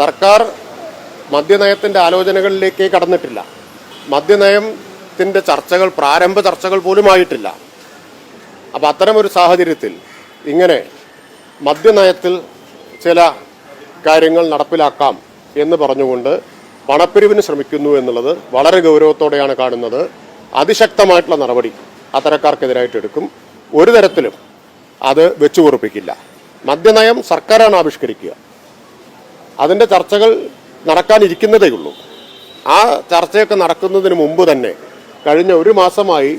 സർക്കാർ മദ്യനയത്തിന്റെ ആലോചനകളിലേക്ക് കടന്നിട്ടില്ല. മദ്യനയത്തിന്റെ ചർച്ചകൾ പ്രാരംഭ ചർച്ചകൾ പോലും ആയിട്ടില്ല അപ്പോൾ അത്തരമൊരു സാഹചര്യത്തിൽ ഇങ്ങനെ മദ്യനയത്തിൽ ചില കാര്യങ്ങൾ നടപ്പിലാക്കാം എന്ന് പറഞ്ഞുകൊണ്ട് പണപ്പിരിവിന് ശ്രമിക്കുന്നു എന്നുള്ളത് വളരെ ഗൗരവത്തോടെയാണ് കാണുന്നത്. അതിശക്തമായിട്ടുള്ള നടപടി അത്തരക്കാർക്കെതിരായിട്ട് എടുക്കും. ഒരു തരത്തിലും അത് വെച്ചു പൊറുപ്പിക്കില്ല മദ്യനയം സർക്കാരാണ് ആവിഷ്കരിക്കുക. അതിന്റെ ചർച്ചകൾ നടക്കാനിരിക്കുന്നതേ ഉള്ളൂ. ആ ചർച്ചയൊക്കെ നടക്കുന്നതിന് മുമ്പ് തന്നെ കഴിഞ്ഞ ഒരു മാസമായി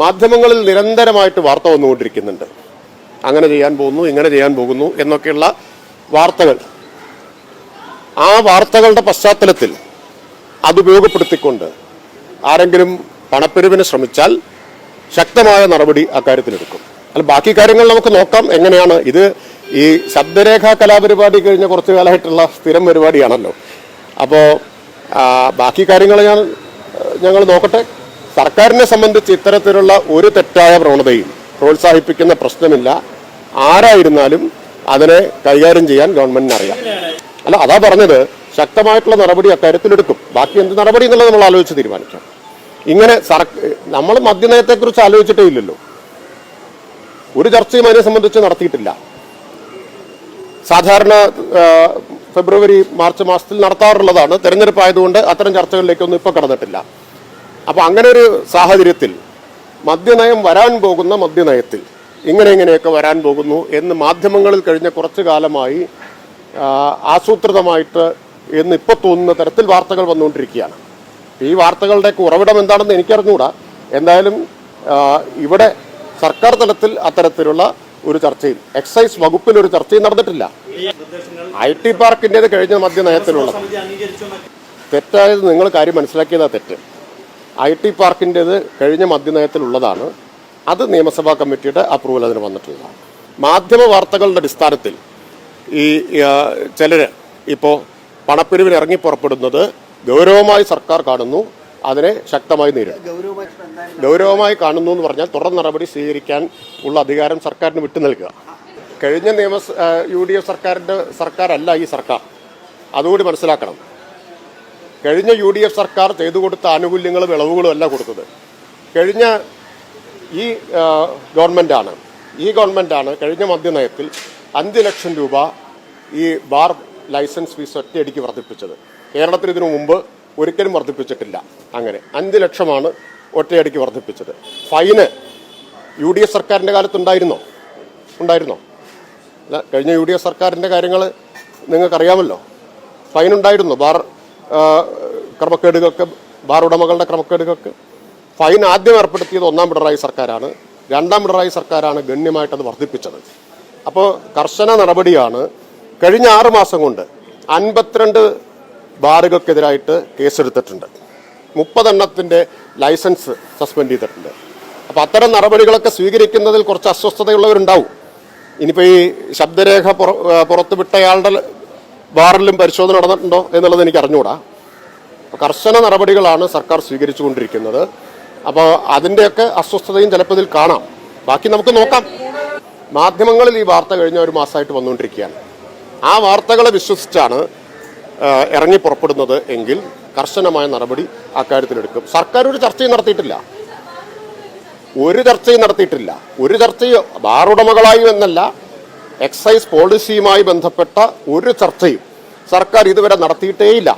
മാധ്യമങ്ങളിൽ നിരന്തരമായിട്ട് വാർത്ത വന്നുകൊണ്ടിരിക്കുന്നുണ്ട്. അങ്ങനെ ചെയ്യാൻ പോകുന്നു ഇങ്ങനെ ചെയ്യാൻ പോകുന്നു എന്നൊക്കെയുള്ള വാർത്തകൾ. ആ വാർത്തകളുടെ പശ്ചാത്തലത്തിൽ അത് ഉപയോഗപ്പെടുത്തിക്കൊണ്ട് ആരെങ്കിലും പണപ്പെരുവിന് ശ്രമിച്ചാൽ ശക്തമായ നടപടി അക്കാര്യത്തിലെടുക്കും. അല്ല ബാക്കി കാര്യങ്ങൾ നമുക്ക് നോക്കാം എങ്ങനെയാണ് ഇത് ഈ ശബ്ദരേഖ കലാപരിപാടി കഴിഞ്ഞ കുറച്ച് കാലമായിട്ടുള്ള സ്ഥിരം പരിപാടിയാണല്ലോ. അപ്പോൾ ബാക്കി കാര്യങ്ങൾ ഞാൻ ഞങ്ങൾ നോക്കട്ടെ. സർക്കാരിനെ സംബന്ധിച്ച് ഇത്തരത്തിലുള്ള ഒരു തെറ്റായ പ്രവണതയും പ്രോത്സാഹിപ്പിക്കുന്ന പ്രശ്നമില്ല. ആരായിരുന്നാലും അതിനെ കൈകാര്യം ചെയ്യാൻ ഗവൺമെന്റിന് അറിയാം. അല്ല അതാ പറഞ്ഞത്. ശക്തമായിട്ടുള്ള നടപടി അക്കാര്യത്തിലെടുക്കും. ബാക്കി എന്ത് നടപടി എന്നുള്ളത് നമ്മൾ ആലോചിച്ച് തീരുമാനിക്കാം. ഇങ്ങനെ നമ്മൾ മദ്യനയത്തെക്കുറിച്ച് ആലോചിച്ചിട്ടേ ഇല്ലല്ലോ. ഒരു ചർച്ചയും അതിനെ സംബന്ധിച്ച് നടത്തിയിട്ടില്ല. സാധാരണ ഫെബ്രുവരി മാർച്ച് മാസത്തിൽ നടത്താറുള്ളതാണ്. തെരഞ്ഞെടുപ്പ് ആയതുകൊണ്ട് അത്തരം ചർച്ചകളിലേക്കൊന്നും ഇപ്പോൾ കടന്നിട്ടില്ല. അപ്പോൾ അങ്ങനെ ഒരു സാഹചര്യത്തിൽ മദ്യനയം വരാൻ പോകുന്ന മദ്യനയത്തിൽ ഇങ്ങനെ ഇങ്ങനെയൊക്കെ വരാൻ പോകുന്നു എന്ന് മാധ്യമങ്ങളിൽ കഴിഞ്ഞ കുറച്ചു കാലമായി ആസൂത്രിതമായിട്ട് എന്ന് ഇപ്പോൾ തോന്നുന്ന തരത്തിൽ വാർത്തകൾ വന്നുകൊണ്ടിരിക്കുകയാണ്. ഈ വാർത്തകളുടെ ഉറവിടം എന്താണെന്ന് എനിക്കറിഞ്ഞുകൂടാ എന്തായാലും ഇവിടെ സർക്കാർ തലത്തിൽ അത്തരത്തിലുള്ള ഒരു ചർച്ചയും എക്സൈസ് വകുപ്പിൽ ഒരു ചർച്ചയും നടന്നിട്ടില്ല. ഐ ടി പാർക്കിന്റെത് കഴിഞ്ഞ മധ്യ നയത്തിലുള്ള തെറ്റായത് നിങ്ങൾ കാര്യം മനസ്സിലാക്കിയതാ തെറ്റ്. ഐ ടി പാർക്കിന്റെത് കഴിഞ്ഞ മദ്യനയത്തിലുള്ളതാണ് അത് നിയമസഭാ കമ്മിറ്റിയുടെ അപ്രൂവൽ അതിന് വന്നിട്ടുള്ളതാണ്. മാധ്യമ വാർത്തകളുടെ അടിസ്ഥാനത്തിൽ ഈ ചിലർ ഇപ്പോൾ പണപ്പിരിവിന് ഇറങ്ങി പുറപ്പെടുന്നത് ഗൗരവമായി സർക്കാർ കാണുന്നു. അതിനെ ശക്തമായി നേരിടും. ഗൗരവമായി കാണുന്നു എന്ന് പറഞ്ഞാൽ തുടർ നടപടി സ്വീകരിക്കാൻ ഉള്ള അധികാരം സർക്കാരിന് വിട്ടു നൽകുക. കഴിഞ്ഞ നിയമ യു ഡി എഫ് സർക്കാരിന്റെ സർക്കാരല്ല ഈ സർക്കാർ. അതുകൂടി മനസ്സിലാക്കണം. കഴിഞ്ഞ യു ഡി എഫ് സർക്കാർ ചെയ്തു കൊടുത്ത ആനുകൂല്യങ്ങളും ഇളവുകളും അല്ല കൊടുത്തത്. കഴിഞ്ഞ ഈ ഗവൺമെന്റാണ് ഈ ഗവൺമെന്റാണ് കഴിഞ്ഞ മദ്യനയത്തിൽ അഞ്ച് ലക്ഷം രൂപ ഈ ബാർ ലൈസൻസ് ഫീസ് ഒറ്റയടിക്ക് വർദ്ധിപ്പിച്ചത്. കേരളത്തിൽ ഇതിനു മുമ്പ് ഒരിക്കലും വർദ്ധിപ്പിച്ചിട്ടില്ല. അങ്ങനെ അഞ്ച് ലക്ഷമാണ് ഒറ്റയടിക്ക് വർദ്ധിപ്പിച്ചത്. ഫൈന് യു ഡി എഫ് സർക്കാരിന്റെ കാലത്തുണ്ടായിരുന്നോ? ഉണ്ടായിരുന്നോ? അല്ല കഴിഞ്ഞ യു ഡി എഫ് സർക്കാരിന്റെ കാര്യങ്ങൾ നിങ്ങൾക്കറിയാമല്ലോ. ഫൈൻ ഉണ്ടായിരുന്നു ബാർ ക്രമക്കേടുകൾക്ക് ബാർ ഉടമകളുടെ ക്രമക്കേടുകൾക്ക്. ഫൈൻ ആദ്യം ഏർപ്പെടുത്തിയത് ഒന്നാം പിണറായി സർക്കാരാണ്. രണ്ടാം പിണറായി സർക്കാരാണ് ഗണ്യമായിട്ടത് വർദ്ധിപ്പിച്ചത്. അപ്പോൾ കർശന നടപടിയാണ് കഴിഞ്ഞ ആറ് മാസം കൊണ്ട് അൻപത്തിരണ്ട് ബാറുകൾക്കെതിരായിട്ട് കേസെടുത്തിട്ടുണ്ട്. മുപ്പതെണ്ണത്തിന്റെ ലൈസൻസ് സസ്പെൻഡ് ചെയ്തിട്ടുണ്ട്. അപ്പോൾ അത്തരം നടപടികളൊക്കെ സ്വീകരിക്കുന്നതിൽ കുറച്ച് അസ്വസ്ഥതയുള്ളവരുണ്ടാവും. ഇനിയിപ്പോൾ ഈ ശബ്ദരേഖ പുറ പുറത്തുവിട്ടയാളുടെ ബാറിലും പരിശോധന നടന്നിട്ടുണ്ടോ എന്നുള്ളത് എനിക്ക് അറിഞ്ഞുകൂടാ. കർശന നടപടികളാണ് സർക്കാർ സ്വീകരിച്ചു കൊണ്ടിരിക്കുന്നത് അപ്പോൾ അതിന്റെയൊക്കെ അസ്വസ്ഥതയും ചിലപ്പോൾ ഇതിൽ കാണാം. ബാക്കി നമുക്ക് നോക്കാം. മാധ്യമങ്ങളിൽ ഈ വാർത്ത കഴിഞ്ഞ ഒരു മാസമായിട്ട് വന്നുകൊണ്ടിരിക്കുകയാണ്. ആ വാർത്തകളെ വിശ്വസിച്ചാണ് ഇറങ്ങി പുറപ്പെടുന്നത് എങ്കിൽ കർശനമായ നടപടി അക്കാര്യത്തിലെടുക്കും. സർക്കാർ ഒരു ചർച്ചയും നടത്തിയിട്ടില്ല. ഒരു ചർച്ചയും നടത്തിയിട്ടില്ല. ഒരു ചർച്ചയും ബാറുടമകളായി എന്നല്ല എക്സൈസ് പോളിസിയുമായി ബന്ധപ്പെട്ട ഒരു ചർച്ചയും സർക്കാർ ഇതുവരെ നടത്തിയിട്ടേയില്ല.